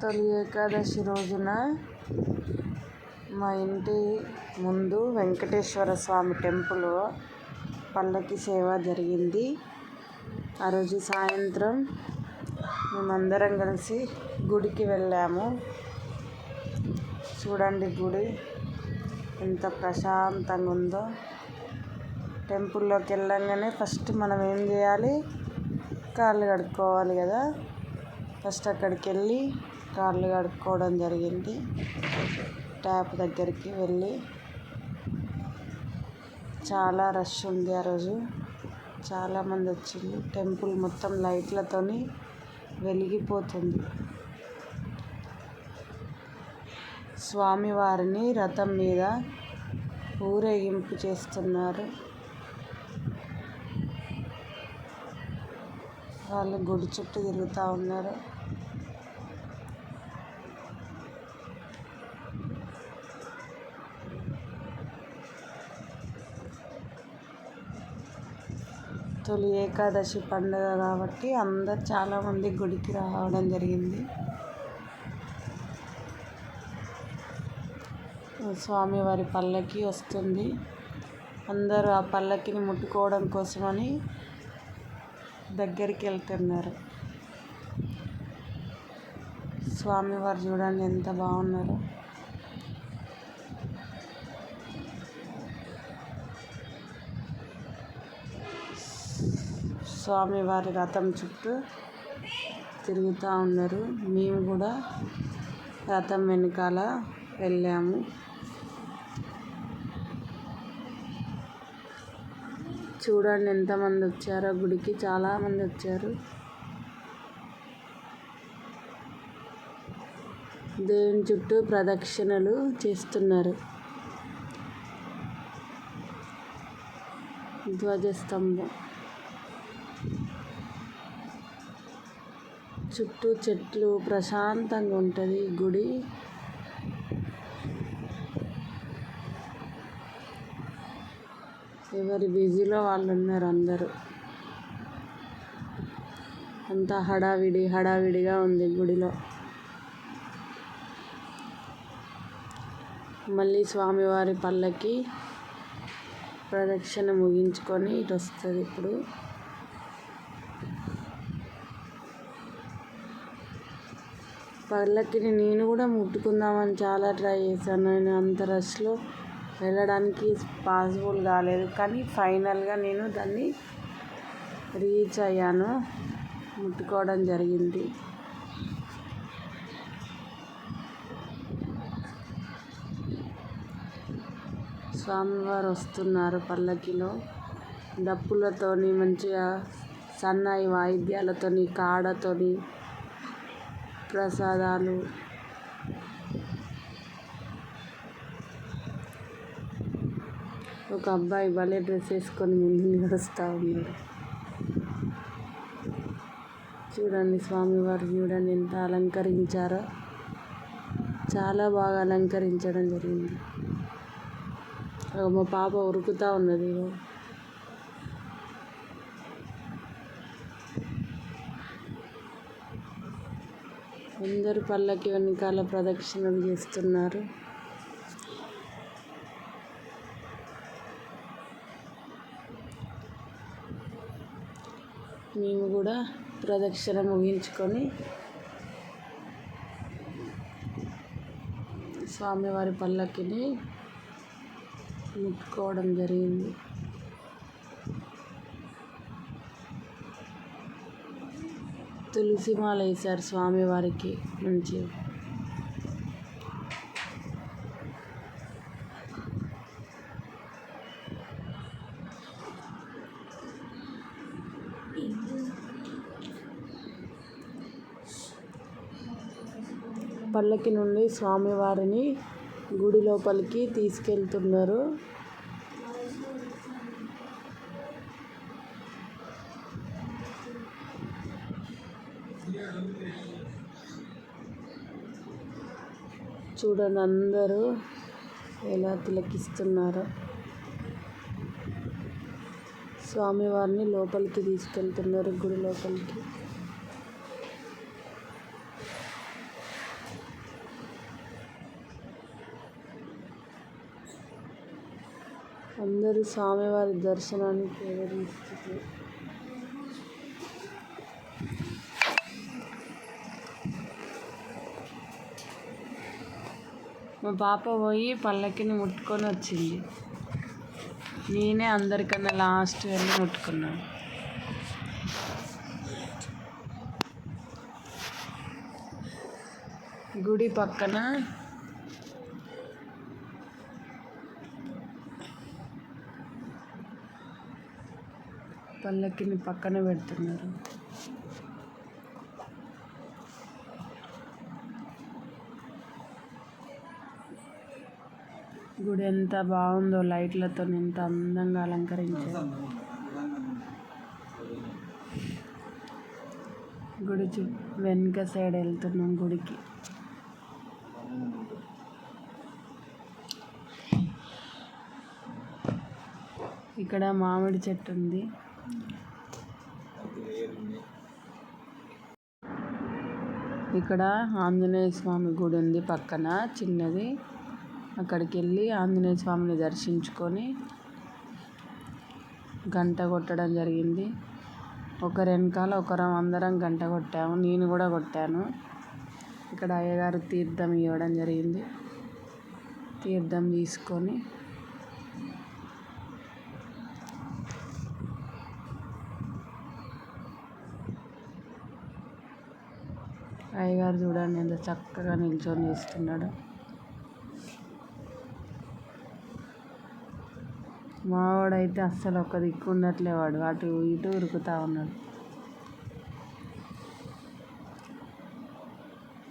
తొలి ఏకాదశి రోజున మా ఇంటి ముందు వెంకటేశ్వర స్వామి టెంపుల్ పల్లకి సేవ జరిగింది. ఆ రోజు సాయంత్రం మేమందరం కలిసి గుడికి వెళ్ళాము. చూడండి గుడి ఎంత ప్రశాంతంగా ఉందో. టెంపుల్లోకి వెళ్ళంగానే ఫస్ట్ మనం ఏం చేయాలి? కాళ్ళు కడుక్కోవాలి కదా. ఫస్ట్ అక్కడికి వెళ్ళి కాళ్ళు కడుక్కోవడం జరిగింది. ట్యాప్ దగ్గరికి వెళ్ళి చాలా రష్ ఉంది ఆ రోజు. చాలామంది వచ్చింది టెంపుల్ మొత్తం లైట్లతోని వెలిగిపోతుంది. స్వామివారిని రథం మీద ఊరేగింపు చేస్తున్నారు. వాళ్ళు గుడి చుట్టూ తిరుగుతూ ఉన్నారు. తొలి ఏకాదశి పండుగ కాబట్టి అందరు చాలామంది గుడికి రావడం జరిగింది. స్వామివారి పల్లకి వస్తుంది. అందరూ ఆ పల్లకిని ముట్టుకోవడం కోసమని దగ్గరికి వెళ్తున్నారు. స్వామివారు చూడండి ఎంత బాగున్నారో. స్వామివారి రథం చుట్టూ తిరుగుతూ ఉన్నారు. మేము కూడా రథం వెనకాల వెళ్ళాము. చూడండి ఎంతమంది వచ్చారో గుడికి చాలామంది వచ్చారు. దేవుని చుట్టూ ప్రదక్షిణలు చేస్తున్నారు. ధ్వజస్తంభం. చుట్టూ చెట్లు ప్రశాంతంగా ఉంటుంది. గుడి ఎవరి బిజీలో వాళ్ళు ఉన్నారు అందరూ. అంతా హడావిడి హడావిడిగా ఉంది గుడిలో. మళ్ళీ స్వామివారి పల్లకి ప్రదక్షిణ ముగించుకొని ఇటు వస్తుంది ఇప్పుడు. పల్లకిని నేను కూడా ముట్టుకుందామని చాలా ట్రై చేశాను. నేను అంత రష్లో వెళ్ళడానికి పాసిబుల్ కాలేదు. కానీ ఫైనల్గా నేను దాన్ని రీచ్ అయ్యాను. ముట్టుకోవడం జరిగింది. స్వామివారు వస్తున్నారు పల్లకిలో. డప్పులతోని మంచిగా సన్నాయి వాయిద్యాలతోని కాడతోని ప్రసాదాలు. ఒక అబ్బాయి భలే డ్రెస్ వేసుకొని ముందు నడుస్తూ ఉన్నాడు. చూడండి స్వామివారు చూడండి ఎంత అలంకరించారో. చాలా బాగా అలంకరించడం జరిగింది. మా పాప ఉరుకుతూ ఉన్నది. అందరు పల్లకి వెనకాల ప్రదక్షిణలు చేస్తున్నారు. మేము కూడా ప్రదక్షిణ ముగించుకొని స్వామివారి పల్లకిని ముట్టుకోవడం జరిగింది. తులసి మాల వేశారు స్వామివారికి మంచి పల్లకి నుండి స్వామివారిని గుడి లోపలికి తీసుకెళ్తున్నారు. చూడండి అందరూ ఎలా తిలకిస్తున్నారో. స్వామివారిని లోపలికి తీసుకెళ్తున్నారు గుడి లోపలికి. అందరూ స్వామివారి దర్శనానికి ఎదురు మా పాప పోయి పల్లకిని ముట్టుకొని వచ్చింది. నేనే అందరికన్నా లాస్ట్ వెళ్ళి ముట్టుకున్నాను గుడి పక్కన పల్లకిని పక్కన పెడుతున్నారు. గుడి ఎంత బాగుందో లైట్లతో ఎంత అందంగా అలంకరించారు. గుడి చు వెనుక సైడ్ వెళ్తున్నాం గుడికి. ఇక్కడ మామిడి చెట్టు ఉంది. ఇక్కడ ఆంజనేయ స్వామి గుడి ఉంది పక్కన చిన్నది. అక్కడికి వెళ్ళి ఆంజనేయ స్వామిని దర్శించుకొని గంట కొట్టడం జరిగింది. ఒకరి వెనకాల ఒకరం అందరం గంట కొట్టాము. నేను కూడా కొట్టాను. ఇక్కడ అయ్యగారు తీర్థం ఇవ్వడం జరిగింది. తీర్థం తీసుకొని అయ్యగారు చూడండి ఎంత చక్కగా నిల్చొని చేస్తున్నాడు. మావాడైతే అస్సలు ఒక దిక్కు ఉండట్లే వాడు. అటు ఇటు ఉరుకుతా ఉన్నాడు.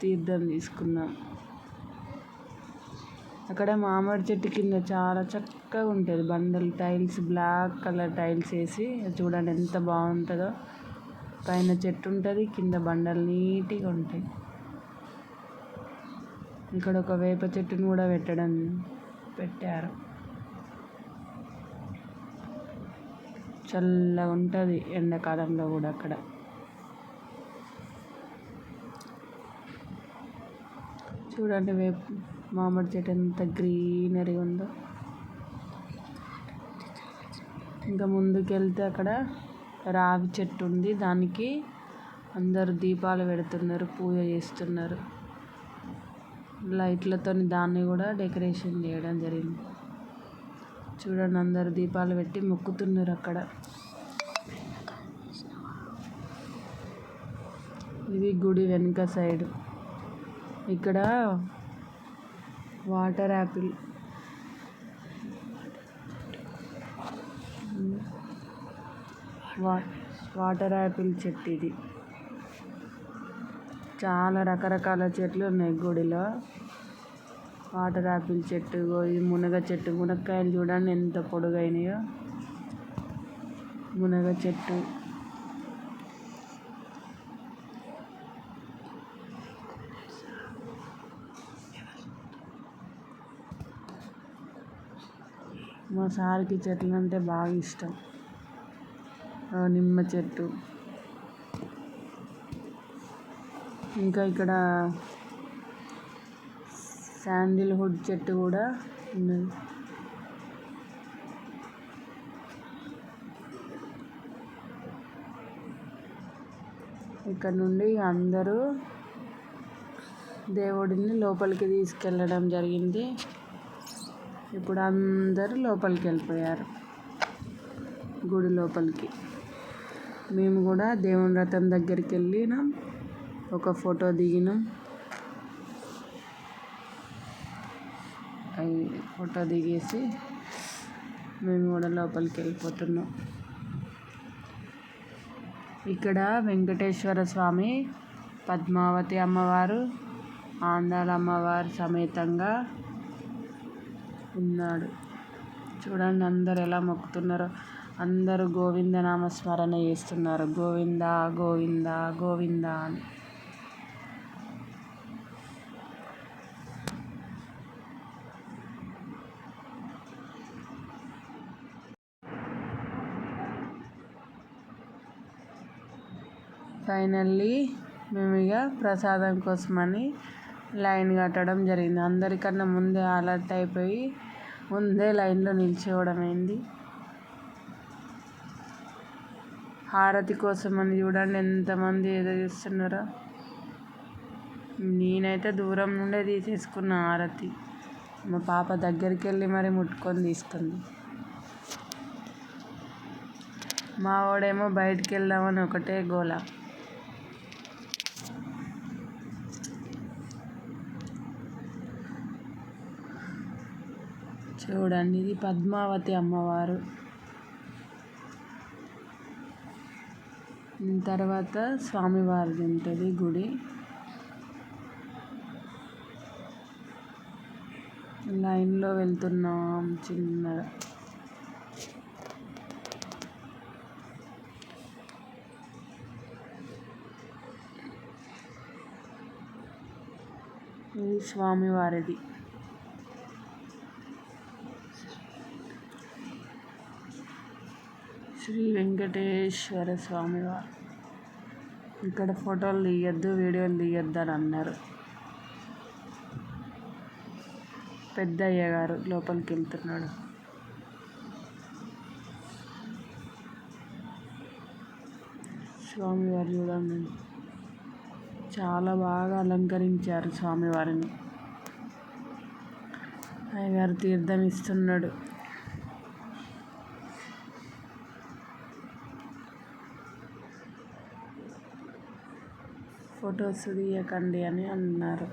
తీర్థం తీసుకున్నాం. అక్కడ మామిడి చెట్టు కింద చాలా చక్కగా ఉంటుంది. బండలు టైల్స్ బ్లాక్ కలర్ టైల్స్ వేసి చూడండి ఎంత బాగుంటుందో. పైన చెట్టు ఉంటుంది కింద బండలు నీట్గా ఉంటాయి. ఇక్కడ ఒక వేప చెట్టును కూడా పెట్టడం పెట్టారు. చల్లగా ఉంటుంది ఎండాకాలంలో కూడా అక్కడ. చూడండి వేపు మామిడి చెట్టు ఎంత గ్రీనరీ ఉందో. ఇంకా ముందుకెళ్తే అక్కడ రావి చెట్టు ఉంది. దానికి అందరు దీపాలు పెడుతున్నారు పూజ చేస్తున్నారు. లైట్లతో దాన్ని కూడా డెకరేషన్ చేయడం జరిగింది. చూడండి అందరు దీపాలు పెట్టి మొక్కుతున్నారు అక్కడ. ఇది గుడి వెనుక సైడ్. ఇక్కడ వాటర్ యాపిల్. వా వాటర్ యాపిల్ చెట్టు ఇది. చాలా రకరకాల చెట్లు ఉన్నాయి గుడిలో. వాటర్ యాపిల్ చెట్టు ఇది మునగ చెట్టు మునక్కాయలు చూడండి ఎంత పొడుగైనాయో. మునగ చెట్టు. మా సార్కి చెట్లు అంటే బాగా ఇష్టం. నిమ్మ చెట్టు. ఇంకా ఇక్కడ శాండిల్వుడ్ చెట్టు కూడా ఉన్నది. ఇక్కడ నుండి అందరూ దేవుడిని లోపలికి తీసుకెళ్ళడం జరిగింది. ఇప్పుడు అందరూ లోపలికి వెళ్ళిపోయారు. గుడి లోపలికి. మేము కూడా దేవుని రథం దగ్గరికి వెళ్ళినాం. ఒక ఫోటో దిగినాం. ఫోటో దిగేసి మేము కూడా లోపలికి వెళ్ళిపోతున్నాం. ఇక్కడ వెంకటేశ్వర స్వామి పద్మావతి అమ్మవారు ఆండాల అమ్మవారు సమేతంగా ఉన్నాడు. చూడండి అందరు ఎలా మొక్కుతున్నారో. అందరూ గోవింద నామస్మరణ చేస్తున్నారు. గోవింద గోవింద గోవింద అని. ఫైనల్లీ మేము ఇక ప్రసాదం కోసమని లైన్ కట్టడం జరిగింది. అందరికన్నా ముందే అలర్ట్ అయిపోయి ముందే లైన్లో నిలిచేవడం అయింది హారతి కోసం అని చూడండి ఎంతమంది ఏదో చేస్తున్నారో. నేనైతే దూరం నుండే తీసేసుకున్న హారతి. మా పాప దగ్గరికి వెళ్ళి మరి ముట్టుకొని తీసుకుంది. మా వాడేమో బయటికి వెళ్దామని ఒకటే గోల. చూడండి ఇది పద్మావతి అమ్మవారు. తర్వాత స్వామివారిది ఉంటుంది గుడి. లైన్లో వెళ్తున్నాం చిన్నగా ఇది స్వామివారిది. శ్రీ వెంకటేశ్వర స్వామివారు. ఇక్కడ ఫోటోలు తీయద్దు వీడియోలు తీయద్దు అని అన్నారు. పెద్దయ్య గారు లోపలికి వెళ్తున్నాడు. స్వామివారు చూడండి. చాలా బాగా అలంకరించారు స్వామివారిని. అయ్యగారు తీర్థం ఇస్తున్నాడు. ఫొటోస్ తీయకండి అని అన్నారు.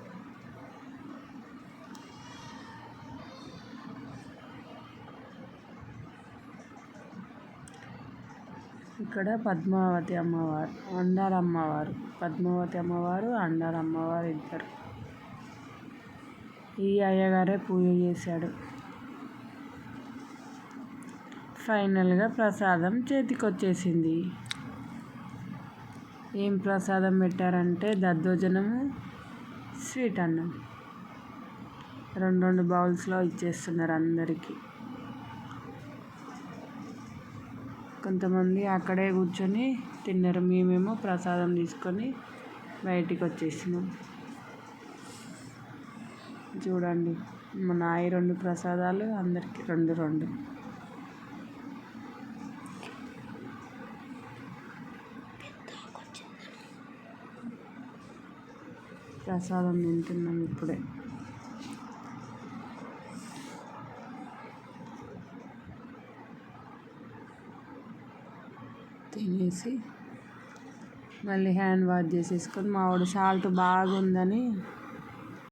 ఇక్కడ పద్మావతి అమ్మవారు అండాల అమ్మవారు పద్మావతి అమ్మవారు అండార్ అమ్మవారు ఇద్దరు. ఈ అయ్యగారే పూజ చేశాడు. ఫైనల్గా ప్రసాదం చేతికొచ్చేసింది. ఏం ప్రసాదం పెట్టారంటే దద్దోజనము స్వీట్ అన్నం. రెండు రెండు బౌల్స్లో ఇచ్చేస్తున్నారు అందరికీ. కొంతమంది అక్కడే కూర్చొని తిన్నారు. మేమేమో ప్రసాదం తీసుకొని బయటికి వచ్చేసినాం చూడండి మా నాయి రెండు ప్రసాదాలు అందరికీ రెండు రెండు. ప్రసాదం తింటున్నాం ఇప్పుడే. తినేసి మళ్ళీ హ్యాండ్ వాష్ చేసేసుకొని మా వాడు సాల్ట్ బాగుందని